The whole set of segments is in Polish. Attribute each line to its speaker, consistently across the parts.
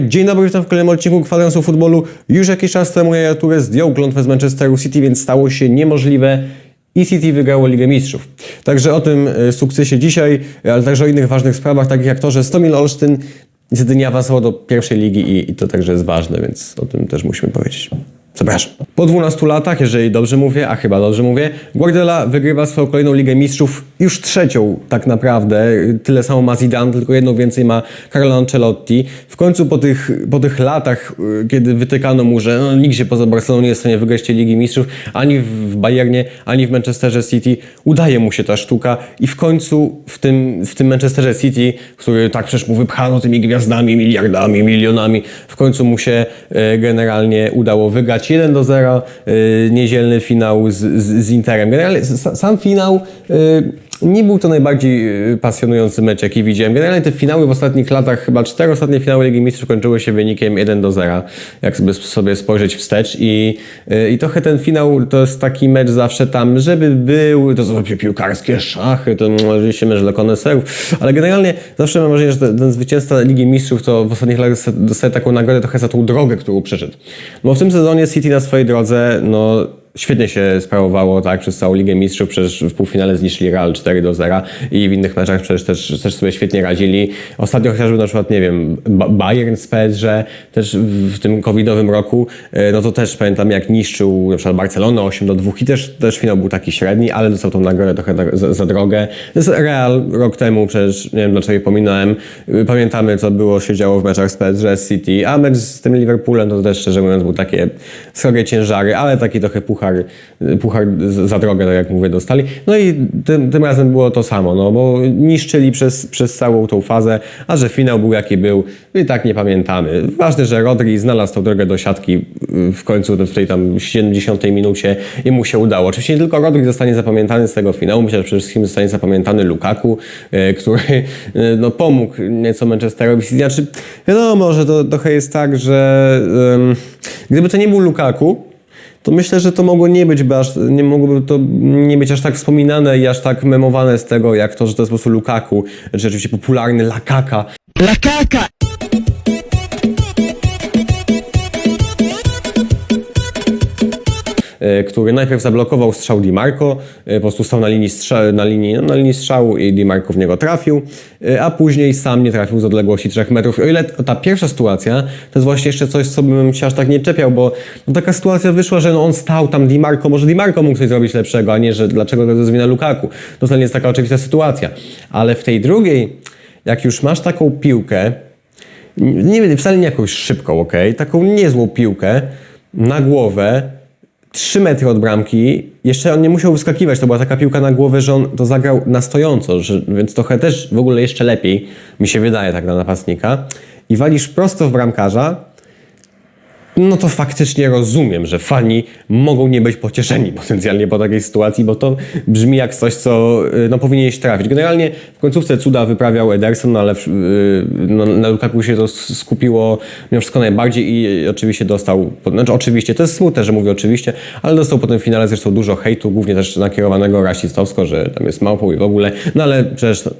Speaker 1: Dzień dobry, witam w kolejnym odcinku Kwadransu Futbolu. Już jakiś czas temu Yaya Toure zdjął klątwę z Manchesteru City, więc stało się niemożliwe i City wygrało Ligę Mistrzów. Także o tym e, sukcesie dzisiaj, ale także o innych ważnych sprawach, takich jak to, że Stomil Olsztyn niestety nie awansował do pierwszej ligi i, i to także jest ważne, więc o tym też musimy powiedzieć. Zapraszam. Po 12 latach, jeżeli dobrze mówię, a chyba dobrze mówię, Guardiola wygrywa swoją kolejną Ligę Mistrzów, już trzecią tak naprawdę. Tyle samo ma Zidane, tylko jedną więcej ma Carlo Ancelotti. W końcu po tych, po tych latach, y, kiedy wytykano mu, że no, się poza Barceloną nie jest w stanie wygrać tej Ligi Mistrzów, ani w Bayernie, ani w Manchesterze City, udaje mu się ta sztuka i w końcu w tym, w tym Manchesterze City, który tak przecież mu wypchano tymi gwiazdami, miliardami, milionami, w końcu mu się e, generalnie udało wygrać 1 do 0, e, niedzielny finał z, z, z Interem. Generalnie sam finał e, nie był to najbardziej e, pasjonujący mecz, jaki widziałem. Generalnie te finały w ostatnich latach, chyba cztery ostatnie finały Ligi Mistrzów kończyły się wynikiem 1 do 0, jak sobie, spojrzeć wstecz i, e, i trochę ten finał to jest taki mecz zawsze tam, żeby był, to są piłkarskie szachy, to oczywiście mecz dla koneserów, ale generalnie zawsze mam wrażenie, że ten, zwycięzca Ligi Mistrzów to w ostatnich latach dosta- dostaje taką nagrodę trochę za tą drogę, którą przeszedł. Bo w tym sezonie City na swojej drodze, no świetnie się sprawowało tak przez całą Ligę Mistrzów, przecież w półfinale zniszczyli Real 4 do 0 i w innych meczach przecież też, też sobie świetnie radzili. Ostatnio chociażby na przykład, nie wiem, Ba- Bayern z PSG też w tym covidowym roku, e, no to też pamiętam jak niszczył na przykład Barcelonę 8 do 2 i też, też finał był taki średni, ale dostał tą nagrodę trochę za, za drogę. Real rok temu przecież, nie wiem dlaczego pominąłem, Y, pamiętamy co było, się działo w meczach z PSG, City, a mecz z tym Liverpoolem to też szczerze mówiąc był takie srogie ciężary, ale taki trochę puchar, puchar za drogę, tak jak mówię, dostali. No i tym, tym razem było to samo, no bo niszczyli przez, przez całą tą fazę, a że finał był jaki był, i tak nie pamiętamy. Ważne, że Rodri znalazł tą drogę do siatki w końcu w tej tam 70 minucie i mu się udało. Oczywiście nie tylko Rodri zostanie zapamiętany z tego finału, myślę, że przede wszystkim zostanie zapamiętany Lukaku, y, który y, no, pomógł nieco Manchesterowi. Znaczy, wiadomo, że to trochę jest tak, że ym, gdyby to nie był Lukaku, to myślę, że to mogło nie być, aż, nie mogłoby to nie być aż tak wspominane i aż tak memowane z tego, jak to, że to jest po prostu Lukaku, czy rzeczywiście popularny Lakaka.
Speaker 2: La
Speaker 1: który najpierw zablokował strzał Di Marco, e, po prostu stał na linii, strza- na linii, no, na linii strzału i Di Marco w niego trafił, e, a później sam nie trafił z odległości 3 metrów. I o ile ta pierwsza sytuacja to jest właśnie jeszcze coś, co bym się aż tak nie czepiał, bo no, taka sytuacja wyszła, że no, on stał tam Di Marco, może Di Marco mógł coś zrobić lepszego, a nie, że dlaczego to jest wina Lukaku. To nie jest taka oczywista sytuacja. Ale w tej drugiej, jak już masz taką piłkę, nie wcale nie jakąś szybką, ok? Taką niezłą piłkę na głowę, 3 metry od bramki. Jeszcze on nie musiał wyskakiwać, to była taka piłka na głowę, że on to zagrał na stojąco, że, więc trochę też w ogóle jeszcze lepiej, mi się wydaje tak na napastnika. I walisz prosto w bramkarza, no to faktycznie rozumiem, że fani mogą nie być pocieszeni potencjalnie po takiej sytuacji, bo to brzmi jak coś, co y, no, powinieneś trafić. Generalnie w końcówce cuda wyprawiał Ederson, no, ale w- y, no, na Lukaku się to skupiło mimo wszystko najbardziej i oczywiście dostał, znaczy oczywiście, to jest smutne, że mówię oczywiście, ale dostał po tym finale zresztą dużo hejtu, głównie też nakierowanego rasistowsko, że tam jest małpą i w ogóle, no ale przecież no,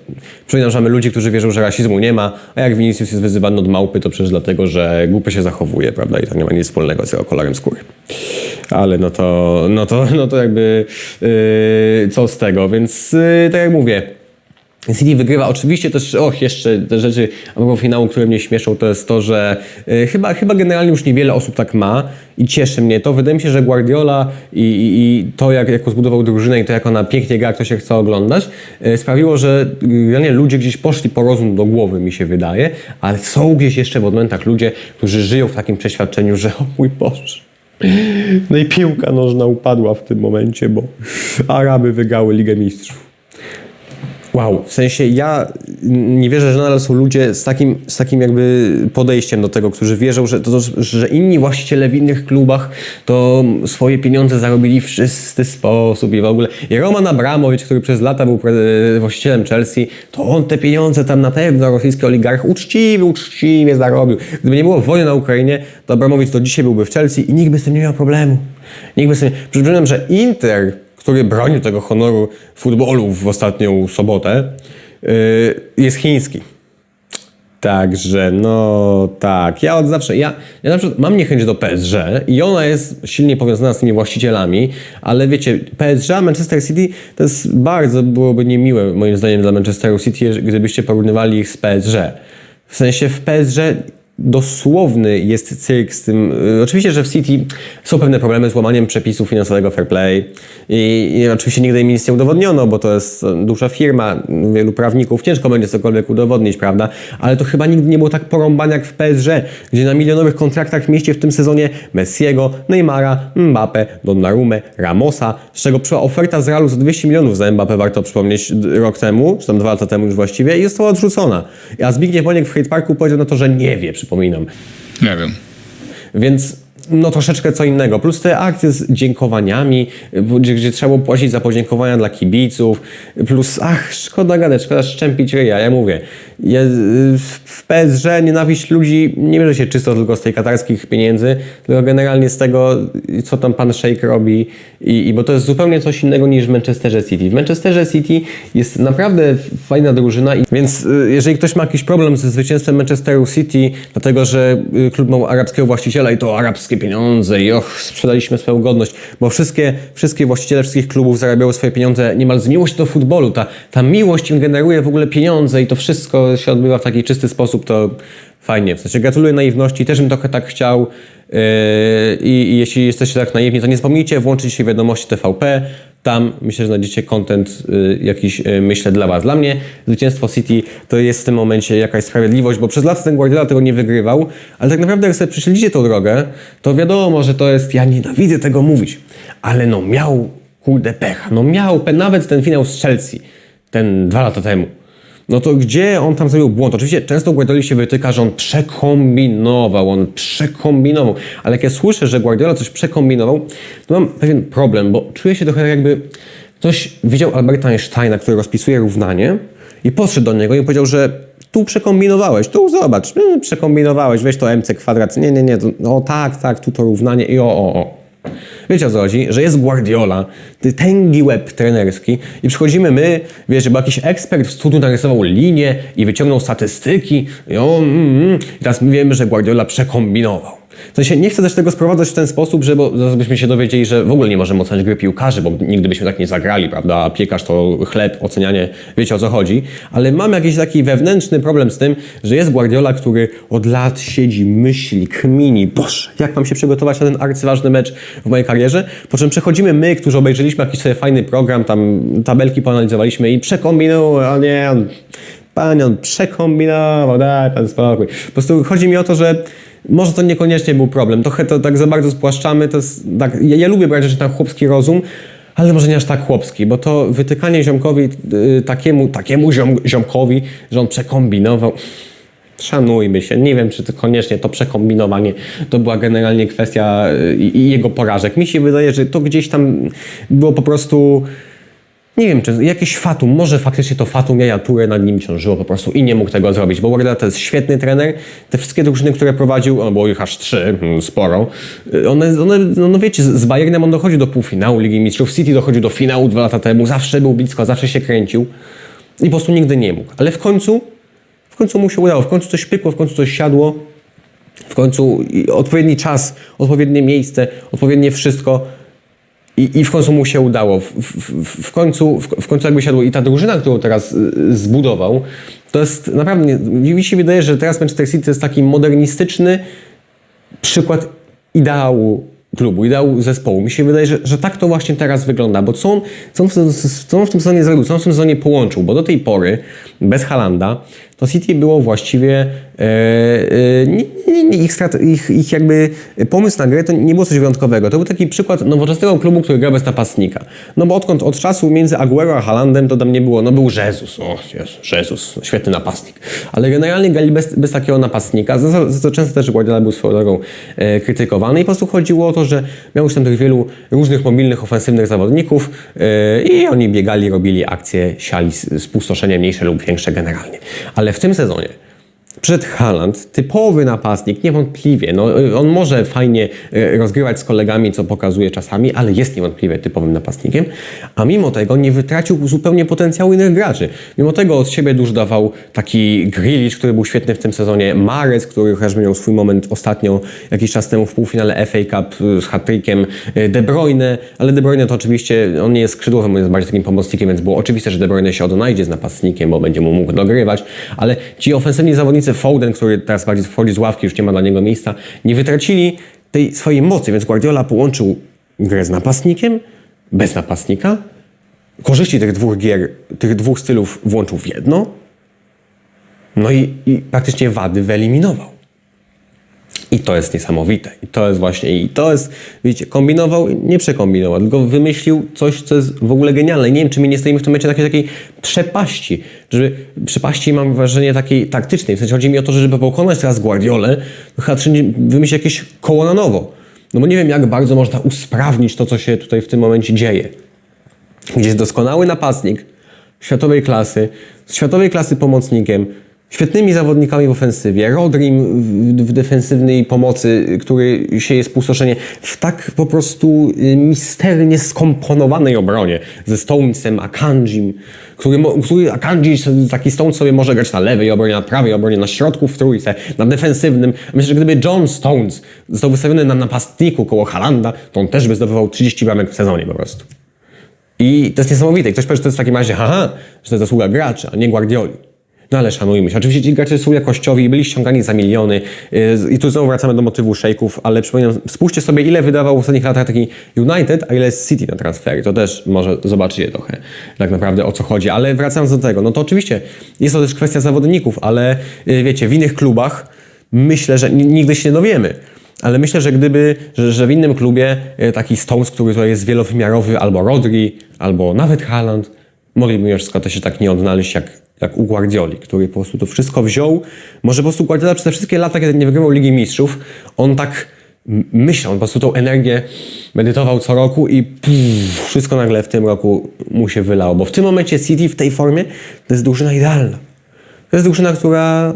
Speaker 1: przypominam, że mamy ludzi, którzy wierzą, że rasizmu nie ma, a jak Vinicius jest wyzywany od małpy, to przecież dlatego, że głupio się zachowuje, prawda, i to nie ma nic wspólnego z kolorem skóry. Ale no to, no to, no to jakby yy, co z tego, więc yy, tak jak mówię, City wygrywa. Oczywiście też, och, jeszcze te rzeczy propos finału, które mnie śmieszą, to jest to, że y, chyba, chyba generalnie już niewiele osób tak ma i cieszy mnie to. Wydaje mi się, że Guardiola i, i, i to, jak, jak zbudował drużynę i to, jak ona pięknie gra, jak to się chce oglądać, y, sprawiło, że generalnie ludzie gdzieś poszli po rozum do głowy, mi się wydaje, ale są gdzieś jeszcze w momentach ludzie, którzy żyją w takim przeświadczeniu, że o mój Boże, no i piłka nożna upadła w tym momencie, bo Araby wygrały Ligę Mistrzów. Wow, w sensie ja nie wierzę, że nadal są ludzie z takim, z takim jakby podejściem do tego, którzy wierzą, że, to, że inni właściciele w innych klubach to swoje pieniądze zarobili w czysty sposób i w ogóle. I Roman Abramowicz, który przez lata był właścicielem Chelsea, to on te pieniądze tam na pewno rosyjski oligarch uczciwie, uczciwie zarobił. Gdyby nie było wojny na Ukrainie, to Abramowicz do dzisiaj byłby w Chelsea i nikt by z tym nie miał problemu. Nikt by z tym... Przypominam, że Inter który bronił tego honoru futbolu w ostatnią sobotę, yy, jest chiński. Także, no tak. Ja od zawsze, ja, ja na przykład mam niechęć do PSG i ona jest silnie powiązana z tymi właścicielami, ale wiecie, PSG, Manchester City to jest bardzo byłoby niemiłe moim zdaniem dla Manchesteru City, gdybyście porównywali ich z PSG. W sensie w PSG dosłowny jest cyrk z tym. y, Oczywiście, że w City są pewne problemy z łamaniem przepisów finansowego fair play i, i oczywiście nigdy im nic nie udowodniono, bo to jest e, duża firma, wielu prawników, ciężko będzie cokolwiek udowodnić, prawda? Ale to chyba nigdy nie było tak porąbane jak w PSG, gdzie na milionowych kontraktach mieście w tym sezonie Messiego, Neymara, Mbappe, Donnarumę, Ramosa, z czego przyszła oferta z Realu za 200 milionów za Mbappe, warto przypomnieć, rok temu, czy tam dwa lata temu już właściwie, i została odrzucona. A Zbigniew Boniek w Hate Parku powiedział na to, że nie wie, przypominam.
Speaker 2: Nie wiem.
Speaker 1: Więc no troszeczkę co innego. Plus te akcje z dziękowaniami, gdzie, gdzie trzeba było płacić za podziękowania dla kibiców. Plus, ach, szkoda gadać, szkoda szczępić ryja. Ja mówię, ja, w PSG nienawiść ludzi nie bierze się czysto tylko z tej katarskich pieniędzy, tylko generalnie z tego, co tam pan Sheikh robi. I, i bo to jest zupełnie coś innego niż w Manchesterze City. W Manchesterze City jest naprawdę fajna drużyna, i, więc y, jeżeli ktoś ma jakiś problem ze zwycięstwem Manchesteru City, dlatego że y, klub ma arabskiego właściciela i to arabskie pieniądze i och, sprzedaliśmy swoją godność, bo wszystkie, wszystkie właściciele wszystkich klubów zarabiały swoje pieniądze niemal z miłości do futbolu. Ta, ta miłość im generuje w ogóle pieniądze i to wszystko się odbywa w taki czysty sposób, to fajnie. W sensie gratuluję naiwności, też bym trochę tak chciał. Yy, I, jeśli jesteście tak naiwni, to nie zapomnijcie włączyć się wiadomości TVP. Tam myślę, że znajdziecie content y, jakiś, y, myślę, dla Was. Dla mnie zwycięstwo City to jest w tym momencie jakaś sprawiedliwość, bo przez lata ten Guardiola tego nie wygrywał, ale tak naprawdę jak sobie prześledzicie tą drogę, to wiadomo, że to jest, ja nienawidzę tego mówić, ale no miał, kurde, pecha, no miał, nawet ten finał z Chelsea, ten dwa lata temu. No to gdzie on tam zrobił błąd? Oczywiście często Guardioli się wytyka, że on przekombinował, on przekombinował, ale jak ja słyszę, że Guardiola coś przekombinował, to mam pewien problem, bo czuję się trochę jakby ktoś widział Alberta Einsteina, który rozpisuje równanie i podszedł do niego i powiedział, że tu przekombinowałeś, tu zobacz, mm, przekombinowałeś, weź to MC kwadrat, nie, nie, nie, to, no tak, tak, tu to równanie i o, o, o. Wiecie o co chodzi? Że jest Guardiola, tęgi łeb trenerski i przychodzimy my, wiesz, bo jakiś ekspert w studiu narysował linię i wyciągnął statystyki i, o, mm, mm, i teraz my wiemy, że Guardiola przekombinował. W sensie nie chcę też tego sprowadzać w ten sposób, że zaraz byśmy się dowiedzieli, że w ogóle nie możemy oceniać gry piłkarzy, bo nigdy byśmy tak nie zagrali, prawda? Piekarz to chleb, ocenianie, wiecie o co chodzi. Ale mam jakiś taki wewnętrzny problem z tym, że jest Guardiola, który od lat siedzi, myśli, kmini, boże, jak mam się przygotować na ten arcyważny mecz w mojej karierze, po czym przechodzimy my, którzy obejrzeliśmy jakiś sobie fajny program, tam tabelki poanalizowaliśmy i przekombinujemy, a nie, panie, on przekombinował, daj pan spokój. Po prostu chodzi mi o to, że może to niekoniecznie był problem. Trochę to tak za bardzo spłaszczamy. To jest, tak, ja, ja lubię brać rzeczy na chłopski rozum, ale może nie aż tak chłopski, bo to wytykanie ziomkowi, y, takiemu, takiemu ziom, ziomkowi, że on przekombinował. Szanujmy się. Nie wiem, czy to koniecznie to przekombinowanie to była generalnie kwestia y, i jego porażek. Mi się wydaje, że to gdzieś tam było po prostu. Nie wiem, czy jakiś fatum, może faktycznie to fatum Jaja Touré nad nim ciążyło po prostu i nie mógł tego zrobić, bo Guardiola to jest świetny trener, te wszystkie drużyny, które prowadził, on było ich aż trzy, mm, sporo, y, one, one no, no wiecie, z- Bayernem on dochodził do półfinału Ligi Mistrzów, City dochodził do finału dwa lata temu, zawsze był blisko, zawsze się kręcił i po prostu nigdy nie mógł, ale w końcu, w końcu mu się udało, w końcu coś pykło, w końcu coś siadło, w końcu odpowiedni czas, odpowiednie miejsce, odpowiednie wszystko i, i w końcu mu się udało. W, w, w- końcu, w, w końcu jakby siadło. I ta drużyna, którą teraz y, zbudował, to jest naprawdę, mi się wydaje, że teraz Manchester City to jest taki modernistyczny przykład ideału klubu, ideału zespołu. Mi się wydaje, że, że tak to właśnie teraz wygląda, bo co on, co, on w, co on w tym sezonie zrobił, co on w tym sezonie połączył, bo do tej pory bez Halanda to City było właściwie e, e, nie, nie, ich, ich, ich jakby pomysł na grę to nie było coś wyjątkowego. To był taki przykład nowoczesnego klubu, który gra bez napastnika. No bo odkąd od czasu między Aguero a Halandem to tam nie było, no był Jezus, o Jezu, Jezus, świetny napastnik. Ale generalnie grali bez, bez takiego napastnika, za, za, co często też Guardiola był swoją drogą e, krytykowany i po prostu chodziło o to, że miał już tam tych wielu różnych mobilnych, ofensywnych zawodników e, i oni biegali, robili akcje, siali spustoszenia mniejsze lub większe generalnie. Ale w tym sezonie Przed Haaland, typowy napastnik, niewątpliwie. No, on może fajnie y, rozgrywać z kolegami, co pokazuje czasami, ale jest niewątpliwie typowym napastnikiem. A mimo tego nie wytracił zupełnie potencjału innych graczy. Mimo tego od siebie dużo dawał taki Grealish, który był świetny w tym sezonie, Mares, który chociażby miał swój moment ostatnio, jakiś czas temu w półfinale FA Cup y, z hat-trickiem, y, De Bruyne, ale De Bruyne to oczywiście, on nie jest skrzydłowym, on jest bardziej takim pomocnikiem, więc było oczywiste, że De Bruyne się odnajdzie z napastnikiem, bo będzie mu mógł dogrywać, ale ci ofensywni zawodnicy Foden, który teraz bardziej wchodzi z ławki, już nie ma dla niego miejsca, nie wytracili tej swojej mocy, więc Guardiola połączył grę z napastnikiem, bez napastnika, korzyści tych dwóch gier, tych dwóch stylów włączył w jedno, no i, i praktycznie wady wyeliminował. I to jest niesamowite. I to jest właśnie, i to jest, widzicie, kombinował, nie przekombinował, tylko wymyślił coś, co jest w ogóle genialne. I nie wiem, czy my nie stoimy w tym momencie takiej, takiej przepaści, żeby przepaści mam wrażenie takiej taktycznej. W sensie chodzi mi o to, że żeby pokonać teraz Guardiolę, to chyba trzeba wymyślić jakieś koło na nowo. No bo nie wiem, jak bardzo można usprawnić to, co się tutaj w tym momencie dzieje. Gdzie jest doskonały napastnik światowej klasy, z światowej klasy pomocnikiem, świetnymi zawodnikami w ofensywie, Rodrim w, defensywnej pomocy, który sieje spustoszenie, w tak po prostu y, misternie skomponowanej obronie ze Stonesem, Akanjim, który, który Akanji, taki Stone sobie może grać na lewej obronie, na prawej obronie, na środku w trójce, na defensywnym. Myślę, że gdyby John Stones został wystawiony na napastniku koło Halanda, to on też by zdobywał 30 bramek w sezonie po prostu. I to jest niesamowite. Ktoś powie, że to jest w takim razie, haha, że to jest zasługa graczy, a nie Guardioli. No ale szanujmy się. Oczywiście ci gracze są jakościowi, byli ściągani za miliony yy, i tu znowu wracamy do motywu szejków, ale przypominam, spójrzcie sobie ile wydawał w ostatnich latach taki United, a ile City na transfery. To też może zobaczycie trochę tak naprawdę o co chodzi. Ale wracając do tego, no to oczywiście jest to też kwestia zawodników, ale yy, wiecie, w innych klubach myślę, że nigdy się nie dowiemy. Ale myślę, że gdyby, że, że w innym klubie e, taki Stones, który tutaj jest wielowymiarowy, albo Rodri, albo nawet Haaland, mogliby już to się tak nie odnaleźć jak, jak u Guardioli, który po prostu to wszystko wziął. Może po prostu Guardiola przez te wszystkie lata, kiedy nie wygrywał Ligi Mistrzów, on tak myślał, on po prostu tą energię medytował co roku i pff, wszystko nagle w tym roku mu się wylało. Bo w tym momencie City w tej formie to jest drużyna idealna. To jest drużyna, która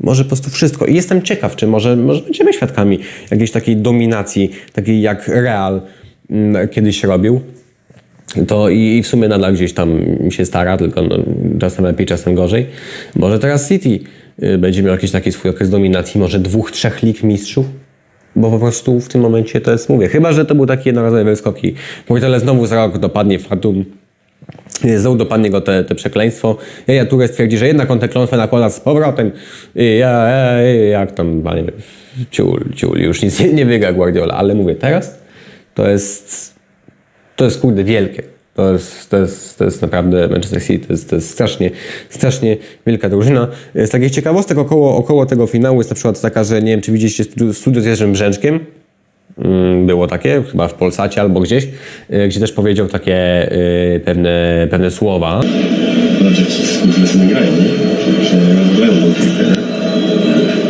Speaker 1: może po prostu wszystko. I jestem ciekaw, czy może, może będziemy świadkami jakiejś takiej dominacji, takiej jak Real mm, kiedyś robił. To i, w sumie nadal gdzieś tam się stara, tylko no, czasem lepiej, czasem gorzej. Może teraz City y, będzie miał jakiś taki swój okres dominacji, może dwóch, trzech lig mistrzów. Bo po prostu w tym momencie to jest, mówię, chyba, że to był taki jednorazowy wyskok i Portele znowu za rok dopadnie Fatum, Znowu dopadnie go te, te przekleństwo. Jaja Touré stwierdzi, że jednak on tę klątwę nakłada z powrotem. I ja, ja, jak tam, panie, ciul, ciul, już nic nie, nie wygra Guardiola. Ale mówię, teraz to jest, to jest kurde wielkie. To jest, to jest, to jest naprawdę Manchester City, to jest, to jest strasznie, strasznie wielka drużyna. Z takich ciekawostek około, około tego finału jest na przykład taka, że nie wiem, czy widzieliście studio, z Jerzym Brzęczkiem. Mm, Było takie, chyba w Polsacie albo gdzieś, y, gdzie też powiedział takie y, pewne, pewne słowa.
Speaker 2: Grają, nie? Nie?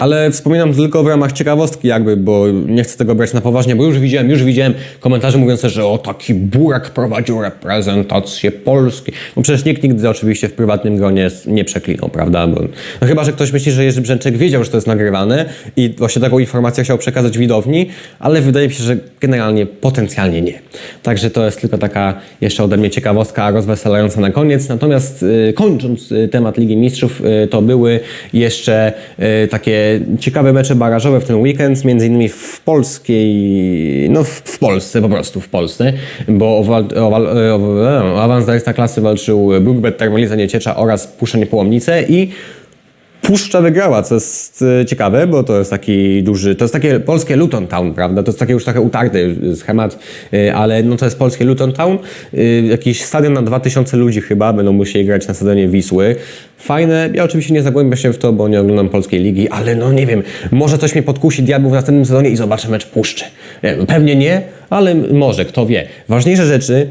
Speaker 1: Ale wspominam tylko w ramach ciekawostki jakby, bo nie chcę tego brać na poważnie, bo już widziałem, już widziałem komentarze mówiące, że o taki burak prowadził reprezentację Polski. No przecież nikt nigdy oczywiście w prywatnym gronie nie przeklinał, prawda? Bo, no chyba, że ktoś myśli, że Jerzy Brzęczek wiedział, że to jest nagrywane i właśnie taką informację chciał przekazać widowni, ale wydaje mi się, że generalnie potencjalnie nie. Także to jest tylko taka jeszcze ode mnie ciekawostka rozweselająca na koniec. Natomiast y, kończąc y, temat Ligi Mistrzów, y, to były jeszcze takie ciekawe mecze barażowe w ten weekend, między innymi w polskiej, no w, Polsce, po prostu w Polsce, bo o, o, o, o awans do walczył Brookbet, Termoliza Nieciecza oraz Puszcza Niepołomnice i Puszcza wygrała, co jest e, ciekawe, bo to jest taki duży, to jest takie polskie Luton Town, prawda? To jest takie już trochę utarty schemat, e, ale no to jest polskie Luton Town. E, Jakiś stadion na 2000 ludzi chyba, będą musieli grać na stadionie Wisły. Fajne, ja oczywiście nie zagłębię się w to, bo nie oglądam polskiej ligi, ale no nie wiem, może coś mnie podkusi diabłów w następnym sezonie i zobaczę mecz Puszczy. E, Pewnie nie, ale może, kto wie. Ważniejsze rzeczy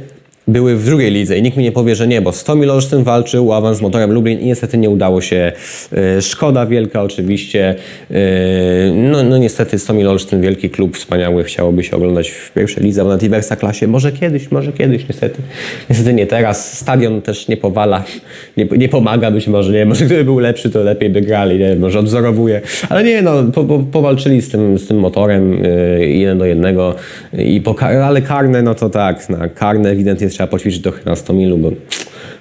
Speaker 1: były w drugiej lidze i nikt mi nie powie, że nie, bo Stomil Olsztyn walczył awans z motorem Lublin i niestety nie udało się. E, Szkoda wielka oczywiście. E, No, no niestety Stomil Olsztyn, wielki klub, wspaniały, chciałoby się oglądać w pierwszej lidze, na Diversa klasie. Może kiedyś, może kiedyś, niestety. Niestety nie teraz. Stadion też nie powala, nie, nie pomaga być może, nie może gdyby był lepszy, to lepiej by grali, nie może odwzorowuje. Ale nie, no, po, po, powalczyli z tym, z tym motorem e, jeden do jednego, i po, ale karne, no to tak, na karne ewidentnie trzeba poćwiczyć trochę na 100 milu, bo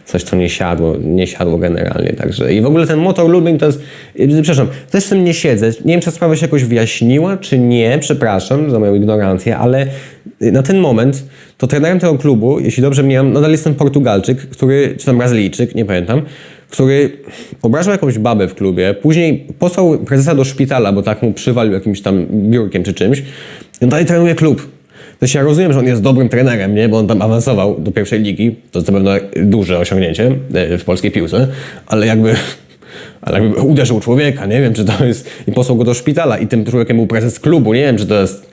Speaker 1: coś to nie siadło, nie siadło generalnie, także i w ogóle ten motor Lublin to jest, przepraszam, też z tym nie siedzę, nie wiem czy sprawa się jakoś wyjaśniła, czy nie, przepraszam za moją ignorancję, ale yy, na ten moment to trenerem tego klubu, jeśli dobrze miałem, nadal jest ten Portugalczyk, który, czy tam Brazylijczyk, nie pamiętam, który obrażał jakąś babę w klubie, później posłał prezesa do szpitala, bo tak mu przywalił jakimś tam biurkiem czy czymś, i on dalej trenuje klub. Się ja rozumiem, że on jest dobrym trenerem, nie? bo on tam awansował do pierwszej ligi. To jest na pewno duże osiągnięcie e, w polskiej piłce, ale jakby, ale jakby uderzył człowieka, nie wiem, czy to jest. i posłał go do szpitala i tym człowiekiem był prezes klubu. Nie wiem, czy to jest.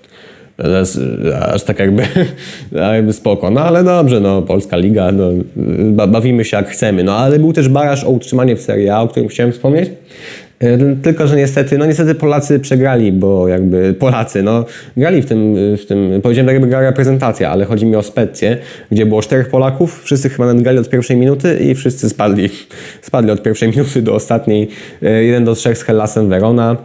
Speaker 1: To jest e, aż tak jakby, jakby spoko. No ale dobrze, no Polska Liga, no, ba- bawimy się jak chcemy. No ale był też baraż o utrzymanie w Serie A, o którym chciałem wspomnieć. E, Tylko, że niestety, no niestety Polacy przegrali, bo jakby Polacy, no grali w tym, w tym powiedziałem tak jakby gra reprezentacja, ale chodzi mi o Specję, gdzie było czterech Polaków, wszyscy chyba nawet grali od pierwszej minuty i wszyscy spadli, spadli od pierwszej minuty do ostatniej, E, jeden do trzech z Hellasem Verona.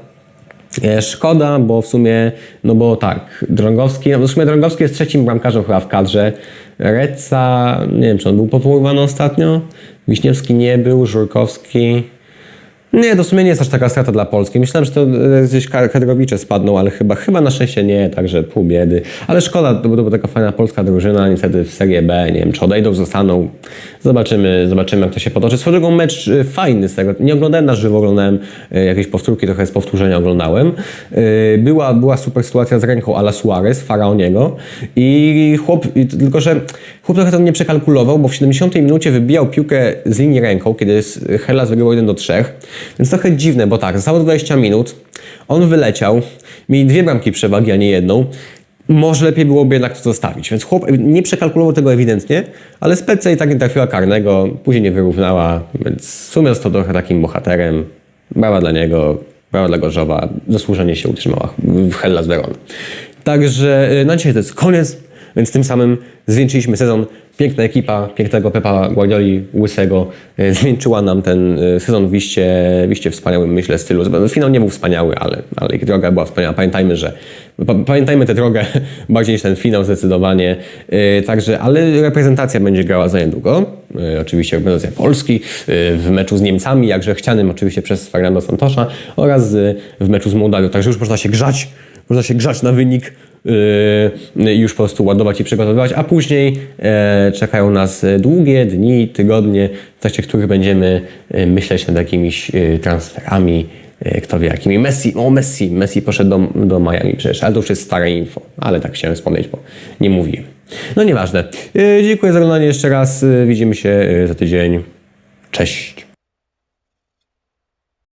Speaker 1: E, Szkoda, bo w sumie, no bo tak, Drągowski, no w sumie Drągowski jest trzecim bramkarzem chyba w kadrze. Reca, nie wiem czy on był powoływany ostatnio, Wiśniewski nie był, Żurkowski. Nie, to w sumie nie jest aż taka strata dla Polski. Myślałem, że to e, gdzieś Ka- Kadrowicze spadną, ale chyba, chyba na szczęście nie, także pół biedy. Ale szkoda, to była taka fajna polska drużyna, niestety w Serie B, nie wiem, czy odejdą, zostaną. Zobaczymy, zobaczymy jak to się potoczy. Swoją drogą mecz e, fajny z tego. Nie oglądałem na żywo, oglądałem e, jakieś powtórki, trochę z powtórzenia oglądałem. Była, była super sytuacja z ręką Ala Suarez, Faraoniego i chłop, i tylko że chłop trochę to nie przekalkulował, bo w 70 minucie wybijał piłkę z linii ręką, kiedy Hellas wygrywał 1 do 3. Więc trochę dziwne, bo tak, zostało 20 minut, on wyleciał, mieli dwie bramki przewagi, a nie jedną. Może lepiej byłoby jednak to zostawić. Więc chłop nie przekalkulował tego ewidentnie, ale specja i tak nie trafiła karnego, później nie wyrównała, więc w sumie to trochę takim bohaterem. Brawa dla niego, brawa dla Gorzowa, zasłużenie się utrzymała w Hellas Verona. Także y, na dzisiaj to jest koniec, więc tym samym zwieńczyliśmy sezon. Piękna ekipa, pięknego Pepa Guardioli, łysego, y, zwieńczyła nam ten y, sezon w iście, w iście wspaniałym, myślę, stylu. Finał nie był wspaniały, ale, ale ich droga była wspaniała. Pamiętajmy, że pa, pamiętajmy tę drogę bardziej niż ten finał zdecydowanie. Y, Także, ale reprezentacja będzie grała za niedługo. Oczywiście reprezentacja Polski w meczu z Niemcami, jakże chcianym oczywiście przez Fernando Santosza oraz w meczu z Mołdawią. Także już można się grzać, można się grzać na wynik już po prostu ładować i przygotowywać, a później e, czekają nas e, długie dni, tygodnie, w trakcie których będziemy e, myśleć nad jakimiś transferami, kto wie jakimi. Messi, o Messi, Messi poszedł do, do Miami przecież, ale to już jest stare info, ale tak chciałem wspomnieć, bo nie mówiłem. No nieważne. Dziękuję za oglądanie jeszcze raz, widzimy się za tydzień. Cześć.